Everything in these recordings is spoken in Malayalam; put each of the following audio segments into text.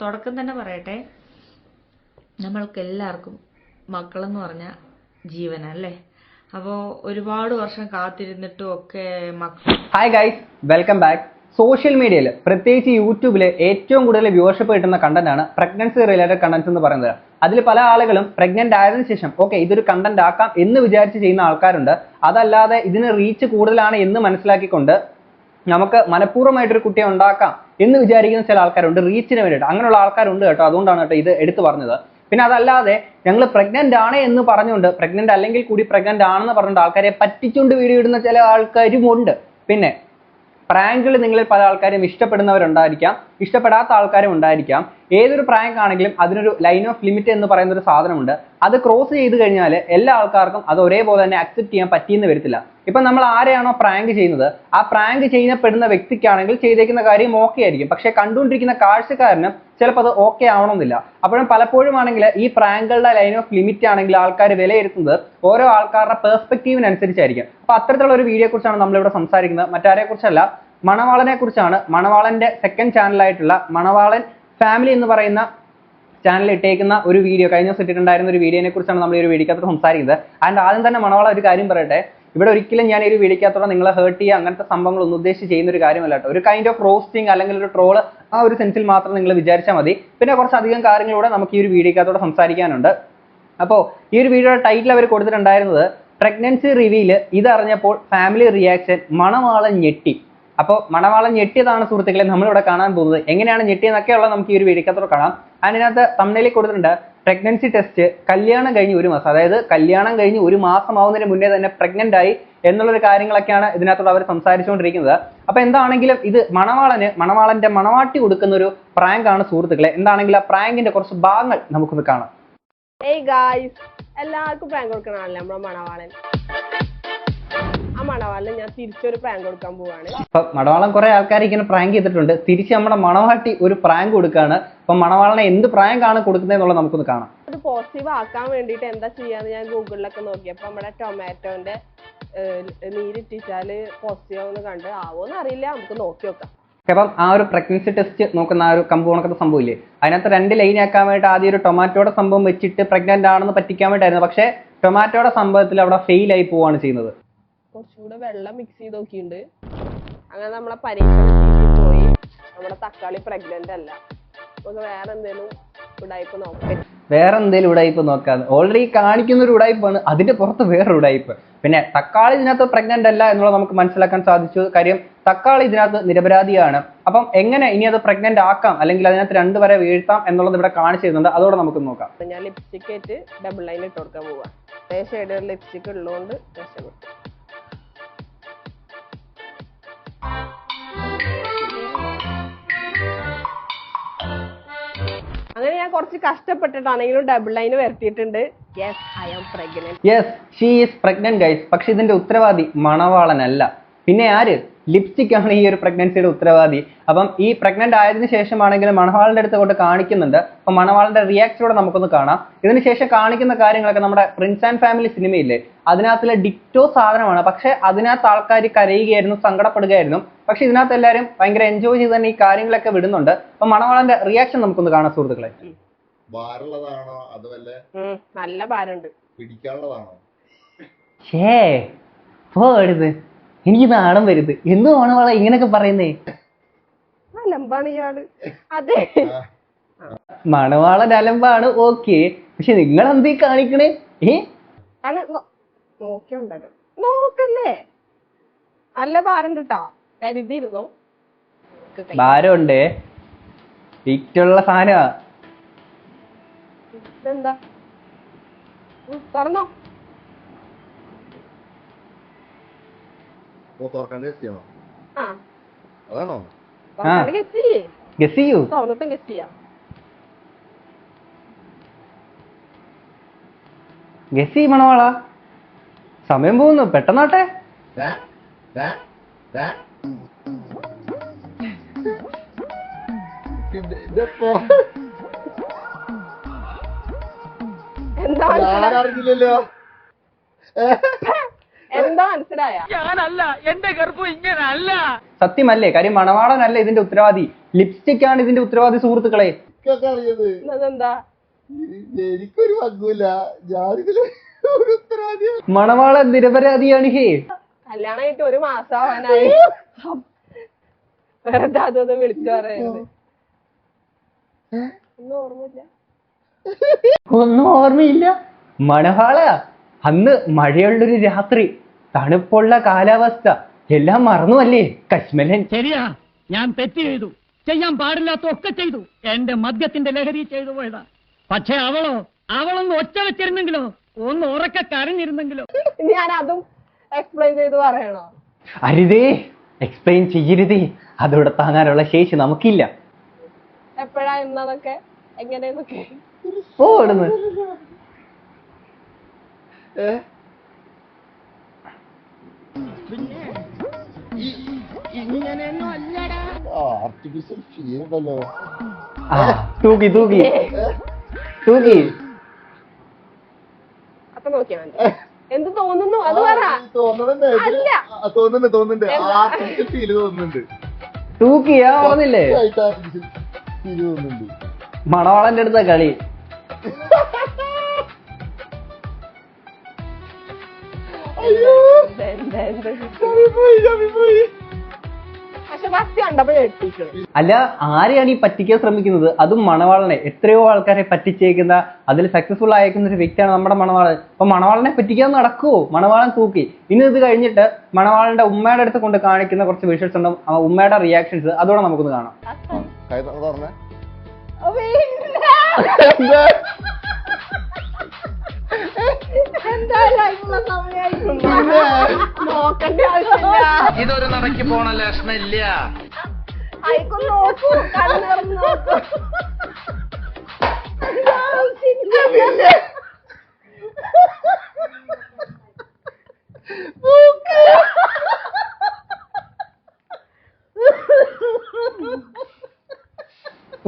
തുടക്കം തന്നെ പറയട്ടെ. നമ്മൾക്ക് എല്ലാവർക്കും മക്കളെന്ന് പറഞ്ഞാൽ ജീവനല്ലേ? അപ്പോൾ ഒരുപാട് വർഷം കാത്തിരുന്നിട്ടും ഒക്കെ മക്കൾ hi guys welcome back social മീഡിയയിൽ പ്രത്യേകിച്ച് യൂട്യൂബിൽ ഏറ്റവും കൂടുതൽ വ്യൂവർഷിപ്പ് കിട്ടുന്ന കണ്ടന്റാണ് പ്രഗ്നൻസി റിലേറ്റഡ് കണ്ടന്റ്സ് എന്ന് പറയുന്നത്. അതിൽ പല ആളുകളും പ്രഗ്നന്റ് ആയതിനു ശേഷം ഓക്കെ ഇതൊരു കണ്ടന്റ് ആക്കാം എന്ന് വിചാരിച്ച് ചെയ്യുന്ന ആൾക്കാരുണ്ട്. അതല്ലാതെ ഇതിന് റീച്ച് കൂടുതലാണ് എന്ന് മനസ്സിലാക്കിക്കൊണ്ട് നമുക്ക് മനഃപൂർവമായിട്ടൊരു കുട്ടിയെ ഉണ്ടാക്കാം എന്ന് വിചാരിക്കുന്ന ചില ആൾക്കാരുണ്ട് റീച്ചിന് വേണ്ടിയിട്ട്. അങ്ങനെയുള്ള ആൾക്കാരുണ്ട് കേട്ടോ. അതുകൊണ്ടാണ് കേട്ടോ ഇത് എടുത്തു പറഞ്ഞത്. പിന്നെ അതല്ലാതെ ഞങ്ങൾ പ്രഗ്നന്റ് ആണ് എന്ന് പറഞ്ഞുകൊണ്ട് പ്രഗ്നന്റ് അല്ലെങ്കിൽ കൂടി പ്രഗ്നന്റ് ആണെന്ന് പറഞ്ഞുകൊണ്ട് ആൾക്കാരെ പറ്റിച്ചുകൊണ്ട് വീഡിയോ ഇടുന്ന ചില ആൾക്കാരും ഉണ്ട് പിന്നെ പ്രാങ്കുകൾ നിങ്ങളിൽ പല ആൾക്കാരും ഇഷ്ടപ്പെടുന്നവരുണ്ടായിരിക്കാം. ഇഷ്ടപ്പെടാത്ത ആൾക്കാരും ഉണ്ടായിരിക്കാം. ഏതൊരു പ്രാങ്ക് ആണെങ്കിലും അതിനൊരു ലൈൻ ഓഫ് ലിമിറ്റ് എന്ന് പറയുന്ന ഒരു സാധനമുണ്ട്. അത് ക്രോസ് ചെയ്ത് കഴിഞ്ഞാൽ എല്ലാ ആൾക്കാർക്കും അത് ഒരേപോലെ തന്നെ അക്സെപ്റ്റ് ചെയ്യാൻ പറ്റിയെന്ന് വരത്തില്ല. ഇപ്പം നമ്മൾ ആരെയാണോ പ്രാങ്ക് ചെയ്യുന്നത് ആ പ്രാങ്ക് ചെയ്യപ്പെടുന്ന വ്യക്തിക്കാണെങ്കിൽ ചെയ്തേക്കുന്ന കാര്യം ഓക്കെ ആയിരിക്കും. പക്ഷേ കണ്ടുകൊണ്ടിരിക്കുന്ന കാഴ്ചക്കാരന് ചിലപ്പോൾ അത് ഓക്കെ ആവണമെന്നില്ല. അപ്പോഴും പലപ്പോഴും ആണെങ്കിൽ ഈ പ്രാങ്കുകളുടെ ലൈൻ ഓഫ് ലിമിറ്റ് ആണെങ്കിൽ ആൾക്കാർ വിലയിരുത്തുന്നത് ഓരോ ആൾക്കാരുടെ പെർസ്പെക്റ്റീവിനനുസരിച്ചായിരിക്കും അപ്പോൾ അത്തരത്തിലുള്ള ഒരു വീഡിയോയെക്കുറിച്ചാണ് കുറിച്ചാണ് നമ്മളിവിടെ സംസാരിക്കുന്നത്. മറ്റാരെ കുറിച്ചല്ല മണവാളനെ കുറിച്ചാണ്. മണവാളന്റെ സെക്കൻഡ് ചാനലായിട്ടുള്ള മണവാളൻ ഫാമിലി എന്ന് പറയുന്ന ചാനലിൽ ഇട്ടേക്കുന്ന ഒരു വീഡിയോ കഴിഞ്ഞ ദിവസം ഇട്ടിട്ടുണ്ടായിരുന്ന ഒരു വീഡിയോനെ കുറിച്ചാണ് നമ്മൾ ഈ ഒരു വീഡിയോക്കകത്ത് സംസാരിക്കുന്നത്. ആൻഡ് ആദ്യം തന്നെ മണവാള ഒരു കാര്യം പറയട്ടെ. ഇവിടെ ഒരിക്കലും ഞാൻ ഒരു വീഡിയോക്കകത്തോടെ നിങ്ങളെ ഹേർട്ട് ചെയ്യുക അങ്ങനത്തെ സംഭവങ്ങളൊന്നും ഉദ്ദേശിച്ച് ചെയ്യുന്ന ഒരു കാര്യമല്ല കേട്ടോ. ഒരു കൈൻഡ് ഓഫ് റോസ്റ്റിംഗ് അല്ലെങ്കിൽ ഒരു ട്രോൾ ആ ഒരു സെൻസിൽ മാത്രം നിങ്ങൾ വിചാരിച്ചാൽ മതി. പിന്നെ കുറച്ചധികം കാര്യങ്ങളൂടെ നമുക്ക് ഈ ഒരു വീഡിയോക്കകത്തോടെ സംസാരിക്കാനുണ്ട്. അപ്പോൾ ഈ ഒരു വീഡിയോയുടെ ടൈറ്റിൽ അവർ കൊടുത്തിട്ടുണ്ടായിരുന്നത് പ്രഗ്നൻസി റിവീൽ ഇതറിഞ്ഞപ്പോൾ ഫാമിലി റിയാക്ഷൻ മണവാളൻ ഞെട്ടി. അപ്പോൾ മണവാളൻ ഞെട്ടിയതാണ് സുഹൃത്തുക്കളെ നമ്മളിവിടെ കാണാൻ പോകുന്നത്. എങ്ങനെയാണ് ഞെട്ടിയെന്നൊക്കെയുള്ള നമുക്ക് ഈ ഒരു വീഡിയോക്കത്തോടെ കാണാം. അതിനകത്ത് തമ്മിലേക്ക് കൊടുത്തിട്ടുണ്ട് പ്രഗ്നൻസി ടെസ്റ്റ് കല്യാണം കഴിഞ്ഞ് ഒരു മാസം. അതായത് കല്യാണം കഴിഞ്ഞ് ഒരു മാസം ആവുന്നതിന് മുന്നേ തന്നെ പ്രഗ്നന്റ് ആയി എന്നുള്ളൊരു കാര്യങ്ങളൊക്കെയാണ് ഇതിനകത്തോട് അവർ സംസാരിച്ചുകൊണ്ടിരിക്കുന്നത്. അപ്പൊ എന്താണെങ്കിലും ഇത് മണവാളന് മണവാളന്റെ മണവാട്ടി കൊടുക്കുന്ന ഒരു പ്രാങ്ക് ആണ് സുഹൃത്തുക്കളെ. എന്താണെങ്കിലും ആ പ്രാങ്കിന്റെ കുറച്ച് ഭാഗങ്ങൾ നമുക്കൊന്ന് കാണാം. എല്ലാവർക്കും പ്രാങ്ക് കൊടുക്കണമല്ലേ നമ്മളെ മണവാളൻ. ആ മണവാളിനെ ഞാൻ തിരിച്ചൊരു പ്രാങ്ക് കൊടുക്കാൻ പോവാണ്. അപ്പൊ മണവാളം കുറെ ആൾക്കാർ ഇങ്ങനെ പ്രാങ്ക് ചെയ്തിട്ടുണ്ട്. തിരിച്ച് നമ്മുടെ മണവാട്ടി ഒരു പ്രാങ്ക് കൊടുക്കാണ്. അപ്പൊ മണവാളനെ എന്ത് പ്രാങ്ക് ആണ് കൊടുക്കുന്നത് എന്നുള്ളത് നമുക്കൊന്ന് കാണാം. അത് പോസിറ്റീവ് ആക്കാൻ വേണ്ടിയിട്ട് എന്താ ചെയ്യാന്ന് ഞാൻ ഗൂഗിളിലൊക്കെ നോക്കി. അപ്പൊ നമ്മുടെ ടൊമാറ്റോന്റെ നീരിട്ടിച്ചാൽ പോസിറ്റീവ് ആവുമെന്ന് കണ്ട് ആവോന്ന് അറിയില്ല. നമുക്ക് നോക്കി നോക്കാം. അപ്പം ആ ഒരു പ്രഗ്നൻസി ടെസ്റ്റ് നോക്കുന്ന ആ ഒരു കമ്പോണക്കത്തെ സംഭവം ഇല്ലേ? അതിനകത്ത് രണ്ട് ലൈൻ ആക്കാൻ വേണ്ടി ആദ്യം ഒരു ടൊമാറ്റോയുടെ സംഭവം വെച്ചിട്ട് പ്രഗ്നന്റ് ആണെന്ന് പറ്റിക്കാൻ വേണ്ടിയായിരുന്നു. പക്ഷേ ടൊമാറ്റോയുടെ സംഭവത്തിൽ അവിടെ ഫെയിൽ ആയി പോവാണ് ചെയ്യുന്നത്. കുറച്ചുകൂടെ വെള്ളം മിക്സ് ചെയ്ത് നോക്കിയിട്ടുണ്ട്. അങ്ങനെ നമ്മളെ പരീക്ഷണ പോയി. നമ്മുടെ തക്കാളി പ്രഗ്നന്റ് അല്ല. നമുക്ക് വേറെ എന്തേലും ഉടായ്പ നോക്കാം. വേറെ എന്തേലും ഉടായ്പ് നോക്കാതെ ഓൾറെഡി കാണിക്കുന്ന ഒരു ഉടായ്പാണ് അതിന്റെ പുറത്ത് വേറെ ഉടായ്പ പിന്നെ തക്കാളി ഇതിനകത്ത് പ്രഗ്നന്റ് അല്ല എന്നുള്ളത് നമുക്ക് മനസ്സിലാക്കാൻ സാധിച്ചു. കാര്യം തക്കാളി ഇതിനകത്ത് നിരപരാധിയാണ്. അപ്പം എങ്ങനെ ഇനി അത് പ്രഗ്നന്റ് ആക്കാം? അല്ലെങ്കിൽ അതിനകത്ത് രണ്ട് വരെ വീഴ്ത്താം എന്നുള്ളത് ഇവിടെ കാണിച്ചു തരുന്നുണ്ട്. അതോടെ നമുക്ക് നോക്കാം. ഞാൻ ലിപ്സ്റ്റിക്കേറ്റ് ഡബിൾ ലൈൻ ഇട്ട് കൊടുക്കാൻ പോവാ. ഷെയ്ഡ് ലിപ്സ്റ്റിക് ഉള്ളതുകൊണ്ട് രക്ഷപ്പെട്ടു. അങ്ങനെ ഞാൻ കുറച്ച് കഷ്ടപ്പെട്ടിട്ടാണെങ്കിലും ഡബിൾ ലൈൻ വരുത്തിയിട്ടുണ്ട്. Yes I am pregnant yes she is guys പക്ഷെ ഇതിന്റെ ഉത്തരവാദി മണവാളനല്ല. പിന്നെ ആര്? ലിപ്സ്റ്റിക് ആണ് ഈ ഒരു പ്രഗ്നൻസിയുടെ ഉത്തരവാദി. അപ്പം ഈ പ്രഗ്നന്റ് ആയതിനു ശേഷമാണെങ്കിലും മണവാളിന്റെ അടുത്ത് കൊണ്ട് കാണിക്കുന്നുണ്ട്. അപ്പം മണവാളിന്റെ റിയാക്ഷനോടെ നമുക്കൊന്ന് കാണാം. ഇതിനുശേഷം കാണിക്കുന്ന കാര്യങ്ങളൊക്കെ നമ്മുടെ പ്രിൻസ് ആൻഡ് ഫാമിലി സിനിമയില്ലേ അതിനകത്തുള്ള ഡിക്റ്റോ സാധനമാണ്. പക്ഷെ അതിനകത്ത് ആൾക്കാർ കരയുകയായിരുന്നു സങ്കടപ്പെടുകയായിരുന്നു. പക്ഷെ ഇതിനകത്ത് എല്ലാവരും ഭയങ്കര എൻജോയ് ചെയ്ത് തന്നെ ഈ കാര്യങ്ങളൊക്കെ വിടുന്നുണ്ട്. അപ്പം മണവാളന്റെ റിയാക്ഷൻ നമുക്കൊന്ന് കാണാം സുഹൃത്തുക്കളെ. ഭാരമുള്ളതാണോ? അത് വല്ല നല്ല ഭാരമുണ്ട്. പിടിക്കാനുള്ളതാണോ? ഷേ പോടുത് എനിക്ക് നാണം വരുത്. എന്ന് മണവാള ഇങ്ങനൊക്കെ പറയുന്നേ. അലമ്പാണ് ഇയാൾ. അതെ. മണവാളൻ അലമ്പാണ് ഓക്കെ. പക്ഷെ നിങ്ങൾ എന്തീ കാണിക്കണേ? ഏ? അല്ല നോക്കിയുണ്ടല്ലോ നോക്കല്ലേ? നല്ല ഭാരം കിട്ടാ കരുതിയിരുന്നോ ഭാരമുണ്ട്. വിറ്റുള്ള സാധനമാ. ഇതെന്താ? ഉം, തുറന്നോ. ഓ തുറക്കാൻ ടേസ്റ്റ് അതാണോ ഗസ്റ്റ് ചെയ്യേ. ഗസ് ചെയ്യൂ. ഗസ് ചെയ്യ് സമയം പോകുന്നു. പെട്ടെന്നാട്ടെ. എന്താ ദാ, ദാ. മനസ്സിലായ? ഞാനല്ല എന്റെ ഗർഭം ഇങ്ങനെ അല്ല സത്യമല്ലേ? കാര്യം മണവാളനല്ല ഇതിന്റെ ഉത്തരവാദി. ലിപ്സ്റ്റിക് ആണ് ഇതിന്റെ ഉത്തരവാദി സുഹൃത്തുക്കളെ. എനിക്കൊക്കെ അറിയത് അതെന്താ എനിക്കൊരു പങ്കുമില്ല ഞാനിതിൽ ഒരു ഉത്തരവാദിയാണ് മണവാളൻ നിരപരാധിയാണ് ഹേ. കല്യാണം ആയിട്ട് ഒരു മാസം ആവാനായി വെറുതെ അതൊന്ന് വിളിച്ചു പറയുന്നത് ഒന്നും ഓർമ്മയില്ല. ഒന്നും ഓർമ്മയില്ല. മണവാള അന്ന് മഴയുള്ളൊരു രാത്രി തണുപ്പുള്ള കാലാവസ്ഥ എല്ലാം മറന്നു അല്ലേ കശ്മലൻ. ശരിയാ ഞാൻ തെറ്റ് ചെയ്തു. ചെയ്യാൻ പാടില്ലാത്ത ഒക്കെ ചെയ്തു. എന്റെ മദ്യത്തിന്റെ ലഹരി ചെയ്തു പോയതാ. പക്ഷെ അവളോ അവളൊന്ന് ഒച്ച വെച്ചിരുന്നെങ്കിലോ ഒന്ന് ഉറക്കെ കരഞ്ഞിരുന്നെങ്കിലോ. ഞാൻ അതും എക്സ്പ്ലെയിൻ ചെയ്തു പറയണോ? അരുതേ എക്സ്പ്ലെയിൻ ചെയ്യരുതേ. അതോടെ താങ്ങാനുള്ള ശേഷി നമുക്കില്ല. എപ്പോഴാ ഇന്നതൊക്കെ? എങ്ങനെയെന്നൊക്കെ? ഓ ഇവിടുന്ന്. ആർട്ടിഫിഷ്യൽ തൂക്കി തൂക്കി തൂക്കി അപ്പൊ നോക്കിയാ മതി. എന്ത് തോന്നുന്നു? അത് പറ. തോന്നുന്നുണ്ട് ആർട്ടിഫിഷ്യൽ പറഞ്ഞില്ലേ ഫീൽ തോന്നുന്നുണ്ട്. മണവാളന്റെ അടുത്ത കളി. അല്ല ആരെയാണ് ഈ പറ്റിക്കാൻ ശ്രമിക്കുന്നത്? അതും മണവാളനെ. എത്രയോ ആൾക്കാരെ പറ്റിച്ചേക്കുന്ന അതിൽ സക്സസ്ഫുൾ ആയേക്കുന്ന ഒരു വ്യക്തിയാണ് നമ്മുടെ മണവാളൻ. അപ്പൊ മണവാളനെ പറ്റിക്കാൻ നടക്കുവോ? മണവാളൻ തൂക്കി. ഇനി ഇത് കഴിഞ്ഞിട്ട് മണവാളന്റെ ഉമ്മയുടെ അടുത്ത് കൊണ്ട് കാണിക്കുന്ന കുറച്ച് വിഷ്വൽസ് ഉണ്ട്. ആ ഉമ്മയുടെ റിയാക്ഷൻസ് അതോടെ നമുക്കൊന്ന് കാണാം. നോക്കണ്ട ആവശ്യമില്ല ഇതൊരു നടക്കി പോണ ലക്ഷണില്ല അയക്കൊന്ന് നോക്കൂ കണ്ണുറന്ന് നോക്കൂ.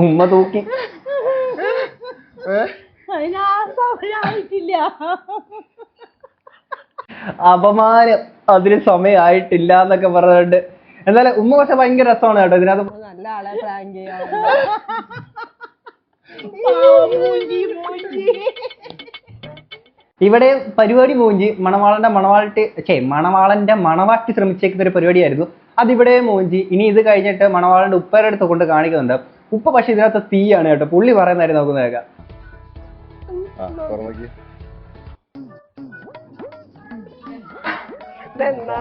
ഉമ്മ തൂക്കി. അപമാനം അതിന് സമയമായിട്ടില്ല എന്നൊക്കെ പറഞ്ഞുകൊണ്ട് എന്നാലും ഉമ്മ പക്ഷെ ഭയങ്കര രസമാണ് കേട്ടോ ഇതിനകത്ത് നല്ല ആളെ പ്രാങ്ക് ചെയ്യാൻ. ഇവിടെ പരിപാടി മൂഞ്ചി മണവാളന്റെ മണവാളട്ടി ചേ മണവാളന്റെ മണവാട്ടി ശ്രമിച്ചേക്കുന്ന ഒരു പരിപാടിയായിരുന്നു. അതിവിടെ മൂഞ്ചി. ഇനി ഇത് കഴിഞ്ഞിട്ട് മണവാളന്റെ ഉപ്പയുടെ അടുത്ത് കൊണ്ട് കാണിക്കുന്നുണ്ട്. ഉപ്പ പക്ഷെ ഇതിനകത്ത് തീയാണ് കേട്ടോ. പുള്ളി പറയുന്നതായിരുന്നു നമുക്ക് ഇതെന്താ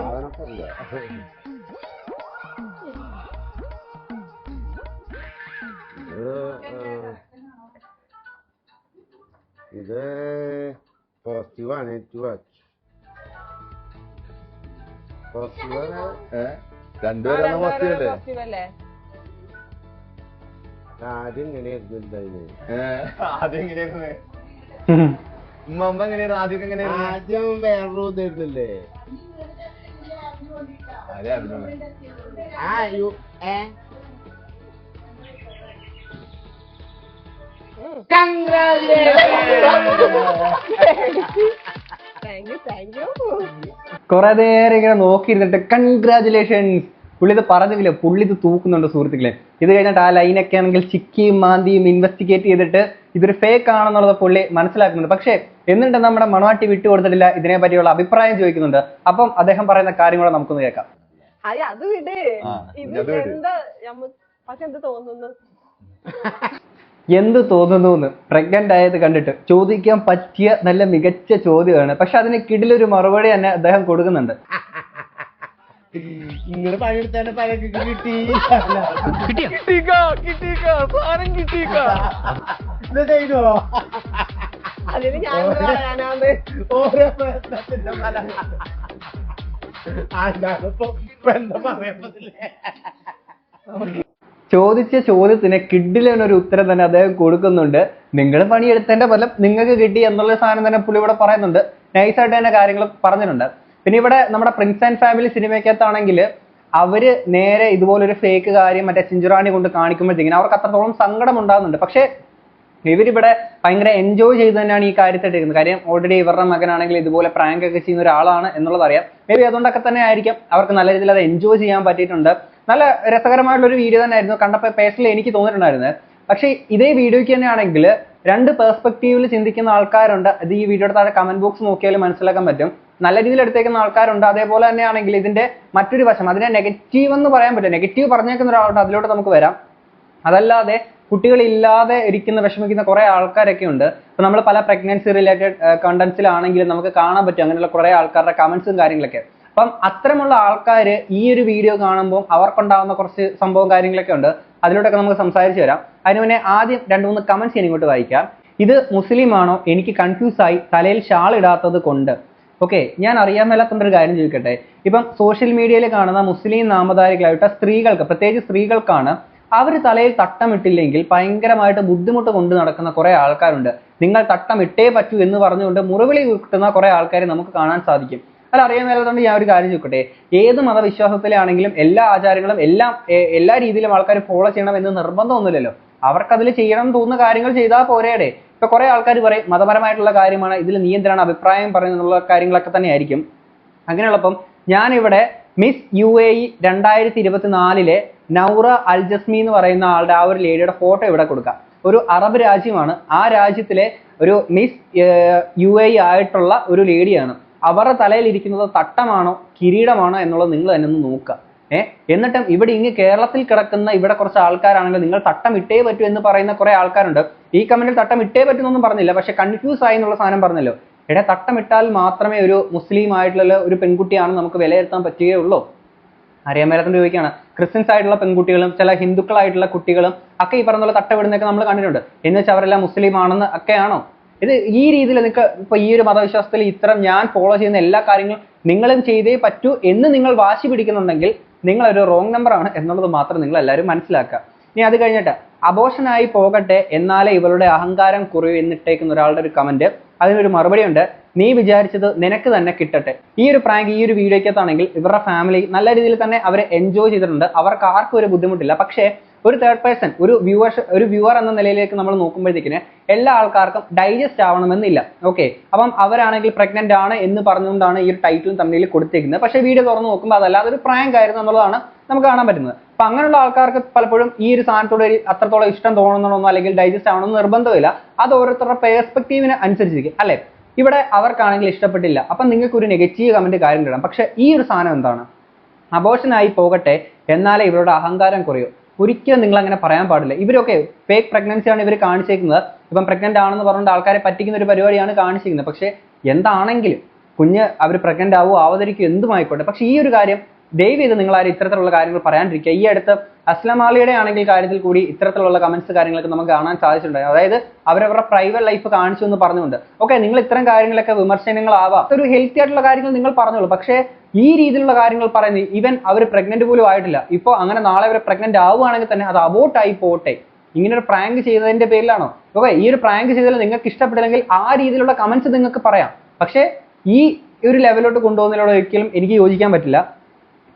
ഇത് ടു വാച്ച് പോസിറ്റീവ് അല്ലേ? ആദ്യം ഇങ്ങനെയായിരുന്നു ഉണ്ടായിരുന്നത് ആദ്യം എങ്ങനെയായിരുന്നു? ഉമ്മ ഉമ്മ എങ്ങനെയായിരുന്നു? ആദ്യം എങ്ങനെയായിരുന്നു? ആദ്യം വേറൊരു ഇതായിരുന്നില്ലേ? അഭിനയം ആ യു ഏ താങ്ക് നേരം ഇങ്ങനെ നോക്കിയിരുന്നിട്ട് കൺഗ്രാചുലേഷൻസ് പുള്ളി ഇത് പറഞ്ഞില്ലേ പുള്ളി ഇത് തൂക്കുന്നുണ്ട് സുഹൃത്തുക്കളെ. ഇത് കഴിഞ്ഞിട്ട് ആ ലൈനൊക്കെ ആണെങ്കിൽ ചിക്കിയും മാന്തിയും ഇൻവെസ്റ്റിഗേറ്റ് ചെയ്തിട്ട് ഇതൊരു ഫേക്ക് ആണെന്നുള്ളത് പുള്ളി മനസ്സിലാക്കുന്നുണ്ട്. പക്ഷേ എന്നിട്ട് നമ്മുടെ മണവാട്ടി വിട്ടുകൊടുത്തിട്ടില്ല ഇതിനെ പറ്റിയുള്ള അഭിപ്രായം ചോദിക്കുന്നുണ്ട്. അപ്പം അദ്ദേഹം പറയുന്ന കാര്യങ്ങളെ നമുക്കൊന്ന് കേൾക്കാം. അയ്യ അത് വിട്. ഇത് എന്താ നമ്മ പക്ഷെ എന്ത് തോന്നുന്നു? എന്ത് തോന്നുന്നു പ്രഗ്നന്റ് ആയത് കണ്ടിട്ട് ചോദിക്കാൻ പറ്റിയ നല്ല മികച്ച ചോദ്യമാണ്. പക്ഷെ അതിന് കിടിലൊരു മറുപടി തന്നെ അദ്ദേഹം കൊടുക്കുന്നുണ്ട്. പലക്ക് കിട്ടി. അതിന് ഞാൻ ഓരോ പ്രശ്നത്തിന്റെ ചോദിച്ച ചോദ്യത്തിന് കിഡിലൊരു ഉത്തരം തന്നെ അദ്ദേഹം കൊടുക്കുന്നുണ്ട്. നിങ്ങൾ പണിയെടുത്തതിന്റെ ഫലം നിങ്ങൾക്ക് കിട്ടി എന്നുള്ള സാധനം തന്നെ പുള്ളി ഇവിടെ പറയുന്നുണ്ട്. നൈസായിട്ട് തന്നെ കാര്യങ്ങൾ പറഞ്ഞിട്ടുണ്ട്. പിന്നെ ഇവിടെ നമ്മുടെ പ്രിൻസ് ആൻഡ് ഫാമിലി സിനിമയ്ക്കകത്താണെങ്കിൽ അവർ നേരെ ഇതുപോലൊരു ഫേക്ക് കാര്യം മറ്റേ ചിഞ്ചുറാണി കൊണ്ട് കാണിക്കുമ്പോഴത്തേക്കിനും അവർക്ക് അത്രത്തോളം സങ്കടം ഉണ്ടാകുന്നുണ്ട്. പക്ഷേ ഇവരിവിടെ ഭയങ്കര എൻജോയ് ചെയ്ത് തന്നെയാണ് ഈ കാര്യത്തെ എടുക്കുന്നത് കാര്യം ഓൾറെഡി ഇവരുടെ മകനാണെങ്കിൽ ഇതുപോലെ പ്രാങ്ക് ഒക്കെ ചെയ്യുന്ന ഒരാളാണ് എന്നുള്ളത് അറിയാം. മേ ബി അതുകൊണ്ടൊക്കെ തന്നെ ആയിരിക്കും. അവർക്ക് നല്ല രീതിയിൽ അത് എൻജോയ് ചെയ്യാൻ പറ്റിയിട്ടുണ്ട്. നല്ല രസകരമായിട്ടുള്ള ഒരു വീഡിയോ തന്നെ ആയിരുന്നു കണ്ടപ്പോൾ പേഴ്സണലി എനിക്ക് തോന്നിയിട്ടുണ്ടായിരുന്നത് പക്ഷേ ഇതേ വീഡിയോയ്ക്ക് തന്നെയാണെങ്കിൽ രണ്ട് പെർസ്പെക്റ്റീവിൽ ചിന്തിക്കുന്ന ആൾക്കാരുണ്ട്. അത് ഈ വീഡിയോയുടെ താഴെ കമന്റ് ബോക്സ് നോക്കിയാൽ മനസ്സിലാക്കാൻ പറ്റും. നല്ല രീതിയിൽ എടുത്തേക്കുന്ന ആൾക്കാരുണ്ട്. അതേപോലെ തന്നെയാണെങ്കിൽ ഇതിന്റെ മറ്റൊരു വശം അതിനെ നെഗറ്റീവ് എന്ന് പറയാൻ പറ്റില്ല. നെഗറ്റീവ് പറഞ്ഞേക്കുന്ന ഒരാളുണ്ട്. അതിലോട്ട് നമുക്ക് വരാം. അതല്ലാതെ കുട്ടികളില്ലാതെ ഇരിക്കുന്ന വിഷമിക്കുന്ന കുറേ ആൾക്കാരൊക്കെ ഉണ്ട്. അപ്പോൾ നമ്മൾ പല പ്രഗ്നൻസി റിലേറ്റഡ് കണ്ടന്റ്സിലാണെങ്കിലും നമുക്ക് കാണാൻ പറ്റും. അങ്ങനെയുള്ള കുറേ ആൾക്കാരുടെ കമന്റ്സും കാര്യങ്ങളൊക്കെ. അപ്പം അത്തരമുള്ള ആൾക്കാർ ഈ ഒരു വീഡിയോ കാണുമ്പോൾ അവർക്കുണ്ടാകുന്ന കുറച്ച് സംഭവം കാര്യങ്ങളൊക്കെ ഉണ്ട്. അതിലൂടെയൊക്കെ നമുക്ക് സംസാരിച്ച് വരാം. അതിന് മുന്നേ ആദ്യം രണ്ട് മൂന്ന് കമന്റ്സ് ഞാൻ ഇങ്ങോട്ട് വായിക്കാം. ഇത് മുസ്ലിം ആണോ എനിക്ക് കൺഫ്യൂസ് ആയി. തലയിൽ ഷാൾ ഇടാത്തത് കൊണ്ട്. ഓക്കെ ഞാൻ അറിയാൻ ഒരു കാര്യം ചോദിക്കട്ടെ? ഇപ്പം സോഷ്യൽ മീഡിയയിൽ കാണുന്ന മുസ്ലിം നാമധാരികളായിട്ട് സ്ത്രീകൾക്ക് പ്രത്യേകിച്ച് സ്ത്രീകൾക്കാണ് അവർ തലയിൽ തട്ടമിട്ടില്ലെങ്കിൽ ഭയങ്കരമായിട്ട് ബുദ്ധിമുട്ട് കൊണ്ട് നടക്കുന്ന കുറേ ആൾക്കാരുണ്ട്. നിങ്ങൾ തട്ടമിട്ടേ പറ്റൂ എന്ന് പറഞ്ഞുകൊണ്ട് മുറിവിളി കിട്ടുന്ന കുറേ ആൾക്കാരെ നമുക്ക് കാണാൻ സാധിക്കും. അത് അറിയാൻ മേലാത്തതുകൊണ്ട് ഞാൻ ഒരു കാര്യം ചോദിക്കട്ടെ? ഏത് മതവിശ്വാസത്തിലാണെങ്കിലും എല്ലാ ആചാരങ്ങളും എല്ലാം എല്ലാ രീതിയിലും ആൾക്കാർ ഫോളോ ചെയ്യണം എന്ന് നിർബന്ധമൊന്നുമില്ലല്ലോ. അവർക്കതിൽ ചെയ്യണം തോന്നുന്ന കാര്യങ്ങൾ ചെയ്താൽ പോരേടെ. ഇപ്പൊ കുറെ ആൾക്കാർ പറയും മതപരമായിട്ടുള്ള കാര്യമാണ് ഇതിൽ നീ എന്തിനാണ് അഭിപ്രായം പറയുന്നുള്ള കാര്യങ്ങളൊക്കെ തന്നെ ആയിരിക്കും അങ്ങനെയുള്ളപ്പം ഞാനിവിടെ മിസ് യു എ ഇ രണ്ടായിരത്തി ഇരുപത്തിനാലിലെ നൗറ അൽ ജസ്മി എന്ന് പറയുന്ന ആളുടെ ആ ഒരു ലേഡിയുടെ ഫോട്ടോ ഇവിടെ കൊടുക്കാം. ഒരു അറബ് രാജ്യമാണ്. ആ രാജ്യത്തിലെ ഒരു മിസ് യു എ ആയിട്ടുള്ള ഒരു ലേഡിയാണ്. അവരുടെ തലയിൽ ഇരിക്കുന്നത് തട്ടമാണോ കിരീടമാണോ എന്നുള്ളത് നിങ്ങൾ തന്നെ ഒന്ന് നോക്കുക. ഏഹ് എന്നിട്ടും ഇവിടെ ഇങ്ങ് കേരളത്തിൽ കിടക്കുന്ന ഇവിടെ കുറച്ച് ആൾക്കാരാണെങ്കിൽ നിങ്ങൾ തട്ടം ഇട്ടേ പറ്റൂ എന്ന് പറയുന്ന കുറെ ആൾക്കാരുണ്ട്. ഈ കമന്റിൽ തട്ടം ഇട്ടേ പറ്റുന്നൊന്നും പറഞ്ഞില്ല. പക്ഷെ കൺഫ്യൂസ് ആയി എന്നുള്ള സാധനം പറഞ്ഞല്ലോ. എടാ തട്ടമിട്ടാൽ മാത്രമേ ഒരു മുസ്ലിം ആയിട്ടുള്ള ഒരു പെൺകുട്ടിയാണ് നമുക്ക് വിലയിരുത്താൻ പറ്റുകയുള്ളൂ. അറിയാൻ മേലത്തിന്റെ ചോദിക്കുകയാണ് ക്രിസ്ത്യൻസ് ആയിട്ടുള്ള പെൺകുട്ടികളും ചില ഹിന്ദുക്കളായിട്ടുള്ള കുട്ടികളും ഒക്കെ ഈ പറഞ്ഞ പോലെ തട്ടവിടുന്നൊക്കെ നമ്മൾ കണ്ടിട്ടുണ്ട്. എന്ന് വെച്ചാൽ അവരെല്ലാം മുസ്ലിം ആണെന്ന് ഒക്കെയാണോ? ഇത് ഈ രീതിയിൽ നിങ്ങൾക്ക് ഇപ്പൊ ഈ ഒരു മതവിശ്വാസത്തിൽ ഇത്തരം ഞാൻ ഫോളോ ചെയ്യുന്ന എല്ലാ കാര്യങ്ങളും നിങ്ങളും ചെയ്തേ പറ്റൂ എന്ന് നിങ്ങൾ വാശി പിടിക്കുന്നുണ്ടെങ്കിൽ നിങ്ങൾ ഒരു റോങ് നമ്പർ ആണ് എന്നുള്ളത് മാത്രം നിങ്ങൾ എല്ലാവരും മനസ്സിലാക്കുക. ഇനി അത് കഴിഞ്ഞിട്ട് അബോഷനായി പോകട്ടെ എന്നാലേ ഇവളുടെ അഹങ്കാരം കുറയൂ എന്നിട്ടേക്കുന്ന ഒരാളുടെ ഒരു കമന്റ് അതിനൊരു മറുപടി ഉണ്ട്. നീ വിചാരിച്ചത് നിനക്ക് തന്നെ കിട്ടട്ടെ. ഈ ഒരു പ്രാങ്ക് ഈ ഒരു വീഡിയോക്കകത്താണെങ്കിൽ ഇവരുടെ ഫാമിലി നല്ല രീതിയിൽ തന്നെ അവരെ എൻജോയ് ചെയ്തിട്ടുണ്ട്. അവർക്ക് ആർക്കും ഒരു ബുദ്ധിമുട്ടില്ല. പക്ഷേ ഒരു തേർഡ് പേഴ്സൺ ഒരു വ്യൂവേഴ്സ് ഒരു വ്യൂവർ എന്ന നിലയിലേക്ക് നമ്മൾ നോക്കുമ്പോഴത്തേക്കിന് എല്ലാ ആൾക്കാർക്കും ഡൈജസ്റ്റ് ആവണമെന്നില്ല. ഓക്കെ അപ്പം അവരാണെങ്കിൽ പ്രഗ്നന്റ് ആണ് എന്ന് പറഞ്ഞുകൊണ്ടാണ് ഈ ഒരു ടൈറ്റിലും തമ്മിൽ കൊടുത്തേക്കുന്നത്. പക്ഷേ വീഡിയോ തുറന്ന് നോക്കുമ്പോൾ അതല്ലാതെ ഒരു പ്രാങ്ക് ആയിരുന്നു എന്നുള്ളതാണ് നമുക്ക് കാണാൻ പറ്റുന്നത്. അപ്പൊ അങ്ങനെയുള്ള ആൾക്കാർക്ക് പലപ്പോഴും ഈ ഒരു സാധനത്തോട് ഒരു അത്രത്തോളം ഇഷ്ടം തോന്നണമെന്നോ അല്ലെങ്കിൽ ഡൈജസ്റ്റ് ആവണമെന്ന് നിർബന്ധമില്ല. അത് ഓരോരുത്തരുടെ പേഴ്സ്പെക്റ്റീവിന് അനുസരിച്ചിരിക്കും അല്ലെ? ഇവിടെ അവർക്കാണെങ്കിൽ ഇഷ്ടപ്പെട്ടില്ല. അപ്പം നിങ്ങൾക്ക് ഒരു നെഗറ്റീവ് കമന്റ് കാര്യം ഇടാം പക്ഷെ ഈ ഒരു സാധനം എന്താണ്? അബോഷനായി പോകട്ടെ എന്നാലേ ഇവരുടെ അഹങ്കാരം കുറയൂ. ഒരിക്കലും നിങ്ങൾ അങ്ങനെ പറയാൻ പാടില്ല. ഇവരൊക്കെ ഫേക്ക് പ്രഗ്നൻസിയാണ് ഇവർ കാണിച്ചേക്കുന്നത്. ഇപ്പം പ്രഗ്നന്റ് ആണെന്ന് പറഞ്ഞുകൊണ്ട് ആൾക്കാരെ പറ്റിക്കുന്ന ഒരു പരിപാടിയാണ് കാണിച്ചിരിക്കുന്നത്. പക്ഷെ എന്താണെങ്കിലും കുഞ്ഞ് അവർ പ്രഗ്നന്റ് ആവുമോ ആവതരിക്കും എന്തുമായിക്കോട്ടെ പക്ഷെ ഈ ഒരു കാര്യം ദയവ് ചെയ്ത് നിങ്ങൾ ആരും ഇത്തരത്തിലുള്ള കാര്യങ്ങൾ പറയാണ്ടിരിക്കുക. ഈ അടുത്ത് അസ്ലം ആലിയുടെ ആണെങ്കിൽ കാര്യത്തിൽ കൂടി ഇത്തരത്തിലുള്ള കമന്റ്സ് കാര്യങ്ങളൊക്കെ നമുക്ക് കാണാൻ സാധിച്ചിട്ടുണ്ട്. അതായത് അവരവരുടെ പ്രൈവറ്റ് ലൈഫ് കാണിച്ചു എന്ന് പറഞ്ഞുകൊണ്ട്. ഓക്കെ നിങ്ങൾ ഇത്തരം കാര്യങ്ങളൊക്കെ വിമർശനങ്ങളാവാം. ഒരു ഹെൽത്തി ആയിട്ടുള്ള കാര്യങ്ങൾ നിങ്ങൾ പറഞ്ഞോളൂ പക്ഷേ ഈ രീതിയിലുള്ള കാര്യങ്ങൾ പറയുന്നത് ഈവൻ അവർ പ്രഗ്നന്റ് പോലും ആയിട്ടില്ല. ഇപ്പോൾ അങ്ങനെ നാളെ അവർ പ്രഗ്നന്റ് ആവുകയാണെങ്കിൽ തന്നെ അത് അബോട്ടായി പോട്ടെ. ഇങ്ങനെ ഒരു പ്രാങ്ക് ചെയ്തതിന്റെ പേരിലാണോ? ഓക്കെ ഈ ഒരു പ്രാങ്ക് ചെയ്തതിൽ നിങ്ങൾക്ക് ഇഷ്ടപ്പെട്ടില്ലെങ്കിൽ ആ രീതിയിലുള്ള കമന്റ്സ് നിങ്ങൾക്ക് പറയാം. പക്ഷേ ഈ ഒരു ലെവലിലോട്ട് കൊണ്ടുപോകുന്നതിനോട് ഒരിക്കലും എനിക്ക് യോജിക്കാൻ പറ്റില്ല.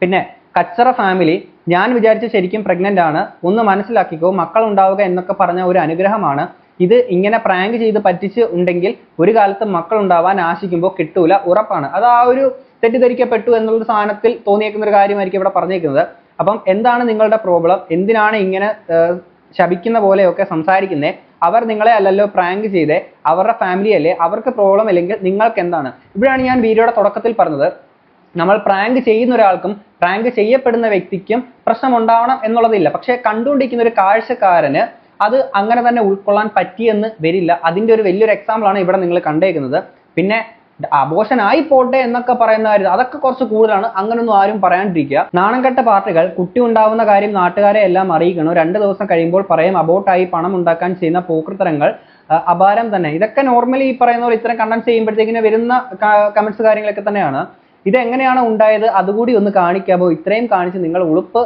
പിന്നെ കച്ചറ ഫാമിലി ഞാൻ വിചാരിച്ച ശരിക്കും പ്രഗ്നന്റ് ആണ്. ഒന്ന് മനസ്സിലാക്കിക്കോ മക്കൾ ഉണ്ടാവുക എന്നൊക്കെ പറഞ്ഞ ഒരു അനുഗ്രഹമാണ്. ഇത് ഇങ്ങനെ പ്രാങ്ക് ചെയ്ത് പറ്റിച്ച് ഉണ്ടെങ്കിൽ ഒരു കാലത്ത് മക്കൾ ഉണ്ടാവാൻ ആശിക്കുമ്പോൾ കിട്ടൂല ഉറപ്പാണ്. അത് ആ ഒരു തെറ്റിദ്ധരിക്കപ്പെട്ടു എന്നുള്ള സാധനത്തിൽ തോന്നിയേക്കുന്ന ഒരു കാര്യമായിരിക്കും ഇവിടെ പറഞ്ഞേക്കുന്നത്. അപ്പം എന്താണ് നിങ്ങളുടെ പ്രോബ്ലം എന്തിനാണ് ഇങ്ങനെ ശപിക്കുന്ന പോലെയൊക്കെ സംസാരിക്കുന്നത് അവർ നിങ്ങളെ അല്ലല്ലോ പ്രാങ്ക് ചെയ്തേ. അവരുടെ ഫാമിലി അല്ലേ? അവർക്ക് പ്രോബ്ലം അല്ലെങ്കിൽ നിങ്ങൾക്ക് എന്താണ്? ഇവിടെയാണ് ഞാൻ വീഡിയോയുടെ തുടക്കത്തിൽ പറഞ്ഞത്. നമ്മൾ പ്രാങ്ക് ചെയ്യുന്ന ഒരാൾക്കും പ്രാങ്ക് ചെയ്യപ്പെടുന്ന വ്യക്തിക്കും പ്രശ്നം ഉണ്ടാവണം എന്നുള്ളതില്ല. പക്ഷേ കണ്ടുകൊണ്ടിരിക്കുന്ന ഒരു കാഴ്ചക്കാരന് അത് അങ്ങനെ തന്നെ ഉൾക്കൊള്ളാൻ പറ്റിയെന്ന് വരില്ല. അതിന്റെ ഒരു വലിയൊരു എക്സാമ്പിളാണ് ഇവിടെ നിങ്ങൾ കണ്ടേക്കുന്നത്. പിന്നെ ആയി പോട്ടെ എന്നൊക്കെ പറയുന്ന കാര്യം അതൊക്കെ കുറച്ച് കൂടുതലാണ്. അങ്ങനൊന്നും ആരും പറയാണ്ടിരിക്കുക. നാണംകെട്ട പാർട്ടികൾ കുട്ടി ഉണ്ടാവുന്ന കാര്യം നാട്ടുകാരെ എല്ലാം അറിയിക്കണം. രണ്ട് ദിവസം കഴിയുമ്പോൾ പറയും അബോട്ടായി പണം ഉണ്ടാക്കാൻ ചെയ്യുന്ന പോക്കൃത്തരങ്ങൾ അപാരം തന്നെ. ഇതൊക്കെ നോർമലി ഈ പറയുന്ന പോലെ ഇത്തരം കണ്ടന്റ് ചെയ്യുമ്പോഴത്തേക്കിന് വരുന്ന കമന്റ്സ് കാര്യങ്ങളൊക്കെ തന്നെയാണ്. ഇത് എങ്ങനെയാണ് ഉണ്ടായത്? അതുകൂടി ഒന്ന് കാണിക്കാമോ ഇത്രയും കാണിച്ച് നിങ്ങൾ ഉളുപ്പ്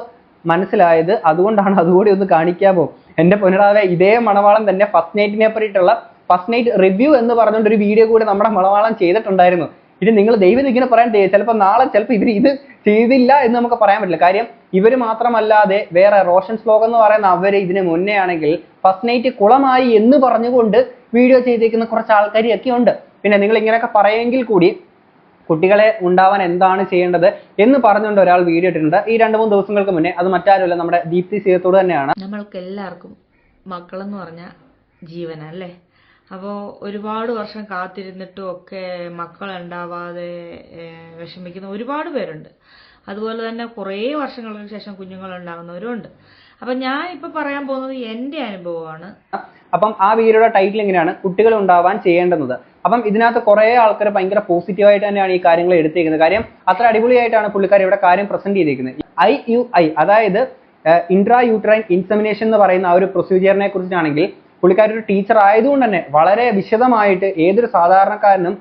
മനസ്സിലായത് അതുകൊണ്ടാണ് അതുകൂടി ഒന്ന് കാണിക്കാമോ എന്റെ പൊന്നിടാവെ ഇതേ മണവാളം തന്നെ ഫസ്റ്റ് നൈറ്റിനെ പറ്റിയിട്ടുള്ള ഫസ്റ്റ് നൈറ്റ് റിവ്യൂ എന്ന് പറഞ്ഞുകൊണ്ട് ഒരു വീഡിയോ കൂടി നമ്മുടെ മണവാളം ചെയ്തിട്ടുണ്ടായിരുന്നു. ഇനി നിങ്ങൾ ദൈവം ഇങ്ങനെ പറയാൻ ചിലപ്പോൾ നാളെ ചിലപ്പോൾ ഇവർ ഇത് ചെയ്തില്ല എന്ന് നമുക്ക് പറയാൻ പറ്റില്ല. കാര്യം ഇവർ മാത്രമല്ലാതെ വേറെ റോഷൻ ശ്ലോകം എന്ന് പറയുന്ന അവർ ഇതിന് മുന്നേ ആണെങ്കിൽ ഫസ്റ്റ് നൈറ്റ് കുളമായി എന്ന് പറഞ്ഞുകൊണ്ട് വീഡിയോ ചെയ്തേക്കുന്ന കുറച്ച് ആൾക്കാരൊക്കെ ഉണ്ട്. പിന്നെ നിങ്ങൾ ഇങ്ങനെയൊക്കെ പറയുമെങ്കിൽ കൂടി കുട്ടികളെ ഉണ്ടാവാൻ എന്താണ് ചെയ്യേണ്ടത് എന്ന് പറഞ്ഞുകൊണ്ട് ഒരാൾ വീഡിയോ ഇട്ടിട്ടുണ്ട്. ഈ രണ്ട് മൂന്ന് ദിവസങ്ങൾക്ക് മുന്നേ അത് മറ്റാരുമല്ല നമ്മുടെ ദീപ്തി സീതത്തോട് തന്നെയാണ്. നമ്മൾക്ക് എല്ലാവർക്കും മക്കളെന്ന് പറഞ്ഞാൽ ജീവനല്ലേ അപ്പോൾ ഒരുപാട് വർഷം കാത്തിരുന്നിട്ടും ഒക്കെ മക്കളുണ്ടാവാതെ വിഷമിക്കുന്ന ഒരുപാട് പേരുണ്ട്. അതുപോലെ തന്നെ കുറേ വർഷങ്ങൾക്ക് ശേഷം കുഞ്ഞുങ്ങൾ ഉണ്ടാകുന്നവരും ഉണ്ട്. അപ്പം ഞാൻ ഇപ്പം പറയാൻ പോകുന്നത് എന്റെ അനുഭവമാണ്. അപ്പം ആ വീഡിയോയുടെ ടൈറ്റിൽ എങ്ങനെയാണ് കുട്ടികൾ ഉണ്ടാവാൻ ചെയ്യേണ്ടുന്നത്. അപ്പം ഇതിനകത്ത് കുറേ ആൾക്കാർ ഭയങ്കര പോസിറ്റീവായിട്ട് തന്നെയാണ് ഈ കാര്യങ്ങൾ എടുത്തിരിക്കുന്നത് കാര്യം അത്ര അടിപൊളിയായിട്ടാണ് പുള്ളിക്കാർ ഇവിടെ കാര്യം പ്രസന്റ് ചെയ്തിരിക്കുന്നത് ഐ യു ഐ അതായത് ഇൻട്രാ യൂട്രൈൻ എന്ന് പറയുന്ന ആ ഒരു പ്രൊസീജിയറിനെ കുറിച്ചാണെങ്കിൽ പുള്ളിക്കാരി ഒരു ടീച്ചർ ആയതുകൊണ്ട് തന്നെ വളരെ വിശദമായിട്ട് ഏതൊരു സാധാരണക്കാരനും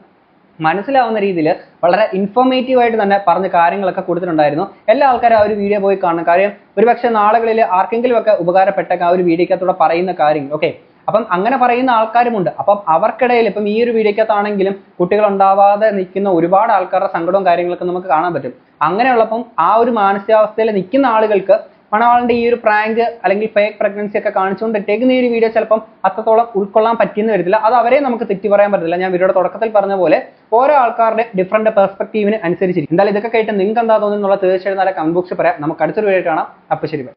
മനസ്സിലാവുന്ന രീതിയിൽ വളരെ ഇൻഫോർമേറ്റീവ് ആയിട്ട് തന്നെ പറഞ്ഞ കാര്യങ്ങളൊക്കെ കൊടുത്തിട്ടുണ്ടായിരുന്നു. എല്ലാ ആൾക്കാരും ആ ഒരു വീഡിയോ പോയി കാണണം. കാര്യം ഒരുപക്ഷെ നാളുകളിൽ ആർക്കെങ്കിലും ഒക്കെ ഉപകാരപ്പെട്ട ആ ഒരു വീഡിയോക്കകത്തൂടെ പറയുന്ന കാര്യങ്ങൾ ഓക്കെ അപ്പം അങ്ങനെ പറയുന്ന ആൾക്കാരുമുണ്ട്. അപ്പം അവർക്കിടയിൽ ഇപ്പം ഈ ഒരു വീഡിയോക്കകത്താണെങ്കിലും കുട്ടികൾ ഉണ്ടാവാതെ നിൽക്കുന്ന ഒരുപാട് ആൾക്കാരുടെ സങ്കടവും കാര്യങ്ങളൊക്കെ നമുക്ക് കാണാൻ പറ്റും. അങ്ങനെയുള്ളപ്പം ആ ഒരു മാനസികാവസ്ഥയിൽ നിൽക്കുന്ന ആളുകൾക്ക് മണവാളിന്റെ ഈ ഒരു പ്രാങ്ക് അല്ലെങ്കിൽ ഫേക്ക് പ്രഗ്നൻസി ഒക്കെ കാണിച്ചുകൊണ്ട് ഇട്ടേക്കുന്ന ഈ ഒരു വീഡിയോ ചിലപ്പം അത്രത്തോളം ഉൾക്കൊള്ളാൻ പറ്റിയെന്ന് വരത്തില്ല. അത് അവരെ നമുക്ക് തെറ്റി പറയാൻ പറ്റില്ല ഞാൻ വീഡിയോയുടെ തുടക്കത്തിൽ പറഞ്ഞ പോലെ ഓരോ ആൾക്കാരുടെ ഡിഫറെന്റ് പെർസ്പെക്റ്റീവിന് അനുസരിച്ചിരിക്കും. എന്തായാലും ഇതൊക്കെ കേട്ട് നിങ്ങൾക്ക് എന്താ തോന്നുന്നുള്ള തീർച്ചയായിട്ടും നല്ല കമന്റ് ബോക്സിൽ പറയാം. നമുക്ക് അടുത്തൊരു വീഡിയോ കാണാം. അപ്പോൾ ശരി.